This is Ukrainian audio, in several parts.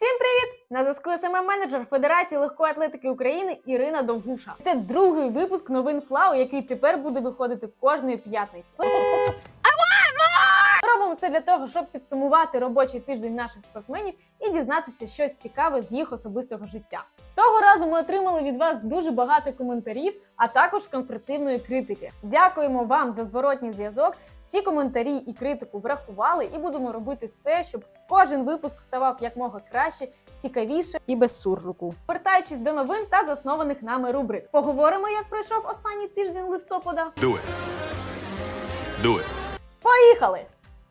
Всім привіт! На зв'язку см менеджер Федерації легкої атлетики України Ірина Довгуша. Це другий випуск новин Флау, який тепер буде виходити кожної п'ятниці. Робимо це для того, щоб підсумувати робочий тиждень наших спортсменів і дізнатися щось цікаве з їх особистого життя. Того разу ми отримали від вас дуже багато коментарів, а також конструктивної критики. Дякуємо вам за зворотній зв'язок. Всі коментарі і критику врахували, і будемо робити все, щоб кожен випуск ставав якмога краще, цікавіше і без суржуку. Повертаючись до новин та заснованих нами рубрик, поговоримо, як пройшов останній тиждень листопада. Do it. Do it. Поїхали!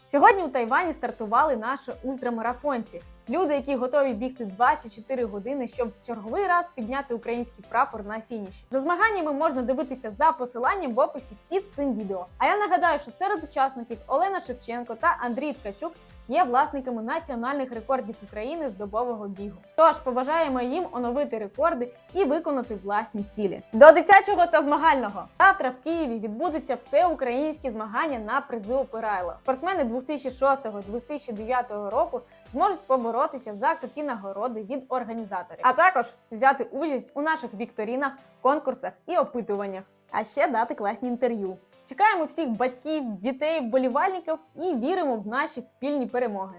Сьогодні у Тайвані стартували наші ультрамарафонці. Люди, які готові бігти 24 години, щоб черговий раз підняти український прапор на фініші. За змаганнями можна дивитися за посиланням в описі під цим відео. А я нагадаю, що серед учасників Олена Шевченко та Андрій Ткачук є власниками національних рекордів України з добового бігу. Тож побажаємо їм оновити рекорди і виконати власні цілі. До дитячого та змагального завтра в Києві відбудуться всеукраїнські змагання на призи опирайло. Спортсмени 2006-2009 року зможуть поборотися за круті нагороди від організаторів, а також взяти участь у наших вікторінах, конкурсах і опитуваннях, а ще дати класні інтерв'ю. Чекаємо всіх батьків, дітей, вболівальників і віримо в наші спільні перемоги.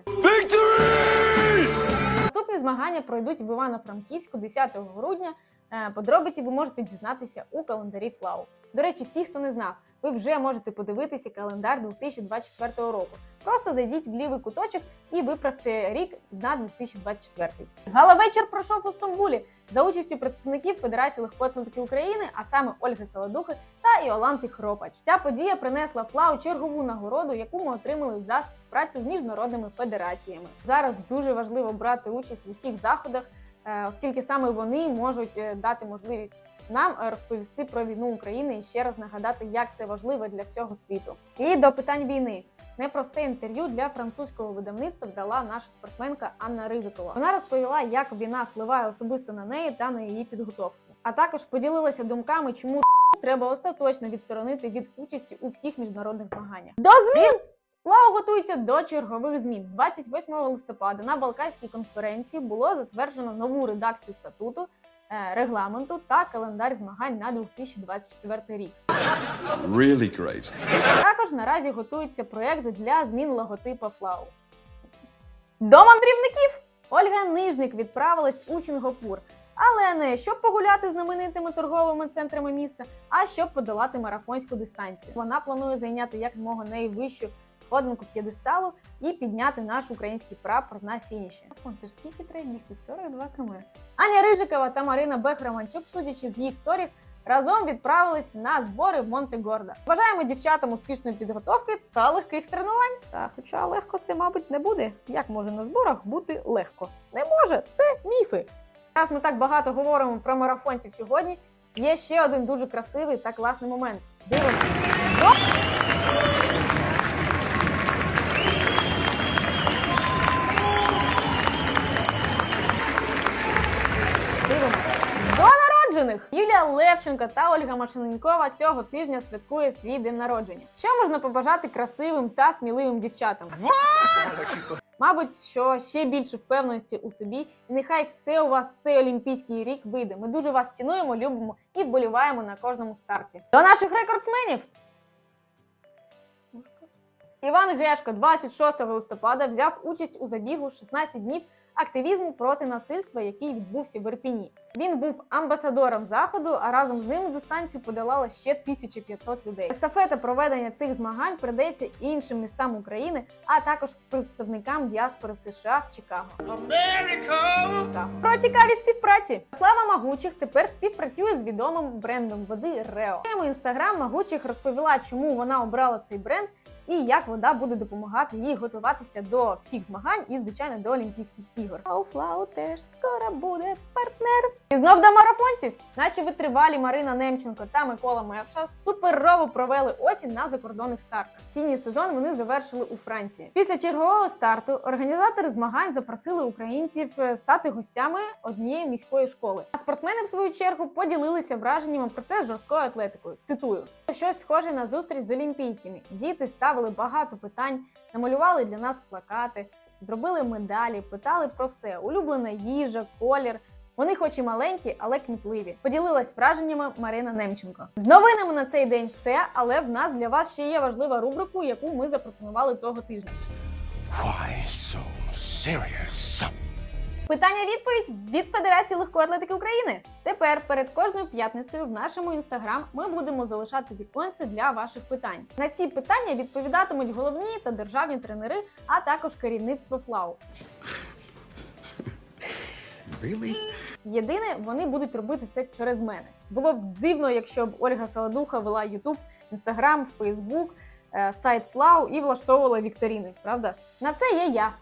Наступні змагання пройдуть в Івано-Франківську 10 грудня. Е, Подробиці ви можете дізнатися у календарі Флау. До речі, всі, хто не знав, ви вже можете подивитися календар 2024 року. Просто зайдіть в лівий куточок і виправте рік на 2024. Гала-вечір пройшов у Стамбулі за участю представників Федерації легкої України, а саме Ольги Солодухи та Іоланти Хропач. Ця подія принесла Флау чергову нагороду, яку ми отримали за співпрацю з міжнародними федераціями. Зараз дуже важливо брати участь у всіх заходах, оскільки саме вони можуть е, дати можливість нам е, розповісти про війну України і ще раз нагадати, як це важливо для всього світу. І до питань війни. Непросте інтерв'ю для французького видавництва дала наша спортсменка Анна Ризикова. Вона розповіла, як війна впливає особисто на неї та на її підготовку. А також поділилася думками, чому треба остаточно відсторонити від участі у всіх міжнародних змаганнях. До змін! Лао готується до чергових змін. 28 листопада на Балканській конференції було затверджено нову редакцію статуту, е, регламенту та календар змагань на 2024 рік. Really great. Також наразі готується проєкт для змін логотипа Флау. До мандрівників Ольга Нижник відправилась у Сінгапур. Але не щоб погуляти з знаменитими торговими центрами міста, а щоб подолати марафонську дистанцію. Вона планує зайняти якомога найвищу сходинку п'єдесталу і підняти наш український прапор на фініші. Ж скільки треба бігти? 42 км. Аня Рижикова та Марина Бехраманчук, судячи з їх сторіс, разом відправились на збори в Монте-Гордо. Бажаємо дівчатам успішної підготовки та легких тренувань. Та хоча легко це, мабуть, не буде. Як може на зборах бути легко? Не може, це міфи. Раз ми так багато говоримо про марафонців сьогодні. Є ще один дуже красивий та класний момент. Дивимося. Народжених! Юлія Левченко та Ольга Машиненкова цього тижня святкує свій день народження. Що можна побажати красивим та сміливим дівчатам? Мабуть, що ще більше впевненості у собі, і нехай все у вас цей олімпійський рік вийде. Ми дуже вас цінуємо, любимо і вболіваємо на кожному старті. До наших рекордсменів! Іван Гешко 26 листопада взяв участь у забігу 16 днів активізму проти насильства, який відбувся в Ірпіні. Він був амбасадором заходу, а разом з ним дистанцію подолало ще 1500 людей. Естафета проведення цих змагань передається іншим містам України, а також представникам діаспори США в Чикаго. Так. Про цікаві співпраці. Слава Магучих тепер співпрацює з відомим брендом води Рео. Інстаграм Магучих розповіла, чому вона обрала цей бренд і як вода буде допомагати їй готуватися до всіх змагань і, звичайно, до Олімпійських ігор. А у Флау теж скоро буде партнер. І знов до марафонців. Наші витривалі Марина Немченко та Микола Мевша суперово провели осінь на закордонних стартах. Цінній сезон вони завершили у Франції. Після чергового старту організатори змагань запросили українців е, стати гостями однієї міської школи. А спортсмени, в свою чергу, поділилися враженнями про це з жорсткою атлетикою. Цитую: щось схоже на зустріч з олімпійцями. Діти ставили багато питань, намалювали для нас плакати. зробили медалі, питали про все: улюблена їжа, колір. Вони хоч і маленькі, але кмітливі. Поділилась враженнями Марина Немченко. З новинами на цей день все, але в нас для вас ще є важлива рубрика, яку ми запропонували того тижня. Why so serious? Питання відповідь від Федерації легкої атлетики України. Тепер перед кожною п'ятницею в нашому інстаграм ми будемо залишати віконце для ваших питань. На ці питання відповідатимуть головні та державні тренери, а також керівництво ФЛАУ. Really? Єдине, вони будуть робити це через мене. Було б дивно, якщо б Ольга Саладуха вела Instagram, Facebook, е, сайт Флау і влаштовувала вікторини. Правда? На це є я.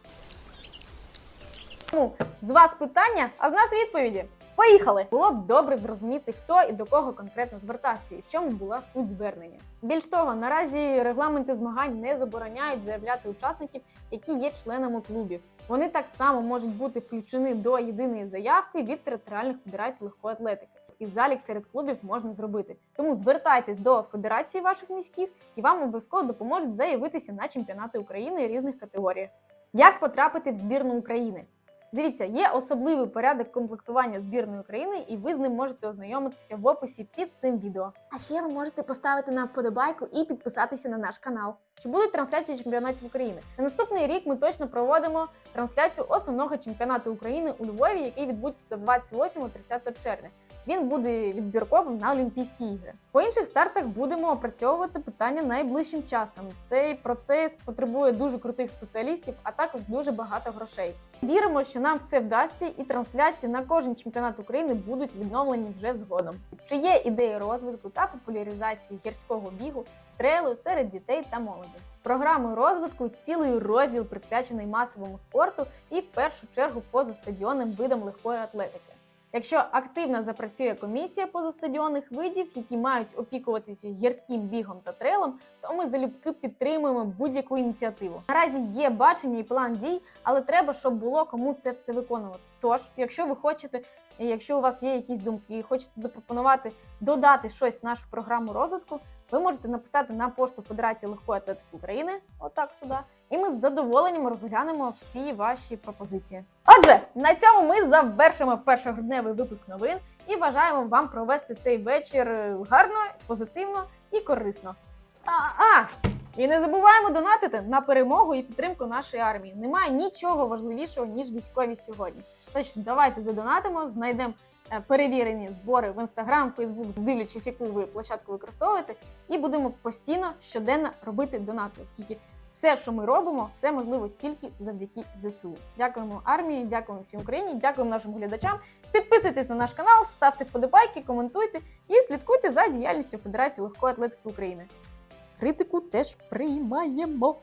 Тому з вас питання, а з нас відповіді. Поїхали! Було б добре зрозуміти, хто і до кого конкретно звертався, і в чому була суть звернення. Більш того, наразі регламенти змагань не забороняють заявляти учасників, які є членами клубів. Вони так само можуть бути включені до єдиної заявки від територіальних федерацій легкої атлетики. І залік серед клубів можна зробити. Тому звертайтесь до федерації ваших міських, і вам обов'язково допоможуть заявитися на чемпіонати України різних категоріях. Як потрапити в збірну України? Дивіться, є особливий порядок комплектування збірної України, і ви з ним можете ознайомитися в описі під цим відео. А ще ви можете поставити на вподобайку і підписатися на наш канал. Чи будуть трансляції чемпіонатів України? На наступний рік ми точно проводимо трансляцію основного чемпіонату України у Львові, який відбудеться 28-30 червня. Він буде відбірковим на Олімпійські ігри. По інших стартах будемо опрацьовувати питання найближчим часом. Цей процес потребує дуже крутих спеціалістів, а також дуже багато грошей. Віримо, що нам все вдасться, і трансляції на кожен чемпіонат України будуть відновлені вже згодом. Чи є ідеї розвитку та популяризації гірського бігу, трейлу серед дітей та молоді? Програмою розвитку цілий розділ присвячений масовому спорту і в першу чергу позастадіонним видам легкої атлетики. Якщо активно запрацює комісія позастадіонних видів, які мають опікуватися гірським бігом та трейлом, то ми залюбки підтримуємо будь-яку ініціативу. Наразі є бачення і план дій, але треба, щоб було кому це все виконувати. Тож, якщо ви хочете, якщо у вас є якісь думки і хочете запропонувати додати щось в нашу програму розвитку, ви можете написати на пошту Федерації легкої атлетики України, отак сюди, і ми з задоволенням розглянемо всі ваші пропозиції. Отже, на цьому ми завершимо першогрудневий випуск новин і бажаємо вам провести цей вечір гарно, позитивно і корисно. А, а і не забуваємо донатити на перемогу і підтримку нашої армії. Немає нічого важливішого ніж військові сьогодні. Тож давайте задонатимо, знайдемо е, перевірені збори в Instagram, Facebook, дивлячись, яку ви площадку використовуєте, і будемо постійно щоденно робити донати, оскільки все, що ми робимо, все можливо тільки завдяки ЗСУ. Дякуємо армії, дякуємо всій Україні, дякуємо нашим глядачам. Підписуйтесь на наш канал, ставте вподобайки, коментуйте і слідкуйте за діяльністю Федерації легкої атлетики України. Критику теж приймаємо.